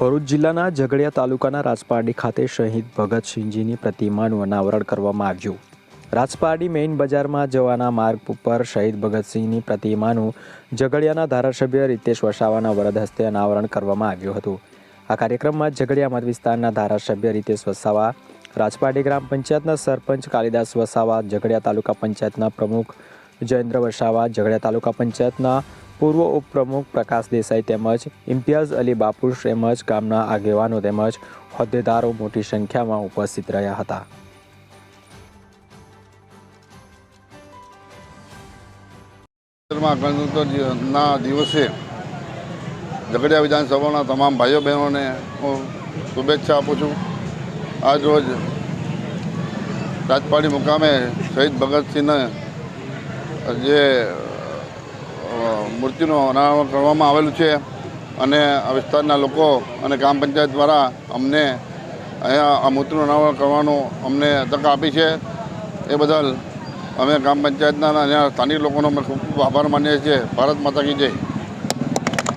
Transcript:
ભરૂચ જિલ્લાના ઝઘડિયા તાલુકાના રાજપારડી ખાતે શહીદ ભગતસિંહજીની પ્રતિમાનું અનાવરણ કરવામાં આવ્યું. રાજપારડી મેઇન બજારમાં જવાના માર્ગ ઉપર શહીદ ભગતસિંહની પ્રતિમાનું ઝઘડિયાના ધારાસભ્ય રીતેશ વસાવાના વરદ હસ્તે અનાવરણ કરવામાં આવ્યું હતું. આ કાર્યક્રમમાં ઝઘડિયા મત વિસ્તારના ધારાસભ્ય રીતેશ વસાવા, રાજપારડી ગ્રામ પંચાયતના સરપંચ કાલિદાસ વસાવા, ઝઘડિયા તાલુકા પંચાયતના પ્રમુખ જયેન્દ્ર વસાવા, ઝઘડિયા તાલુકા પંચાયતના પૂર્વ ઉપપ્રમુખ પ્રકાશ દેસાઈ તેમજ ઇમ્તિયાઝ અલી બાપુ તેમજ ગામના આગેવાનો તેમજ હોદ્દેદારો મોટી સંખ્યામાં ઉપસ્થિત રહ્યા હતા. ગણતંત્રના દિવસે ઝઘડિયા વિધાનસભાના તમામ ભાઈઓ બહેનોને હું શુભેચ્છા આપું છું. આજ રોજ રાજપાડી મુકામે શહીદ ભગતસિંહને જે મૂર્તિનું અનાવરણ કરવામાં આવેલું છે અને આ વિસ્તારના લોકો અને ગ્રામ પંચાયત દ્વારા અમને અહીંયા આ મૂર્તિનું અનાવરણ કરવાનું અમને તક આપી છે. એ બદલ અમે ગ્રામ પંચાયતના અને સ્થાનિક લોકોનો અમે ખૂબ આભાર માનીએ છીએ. ભારત માતા કી જય.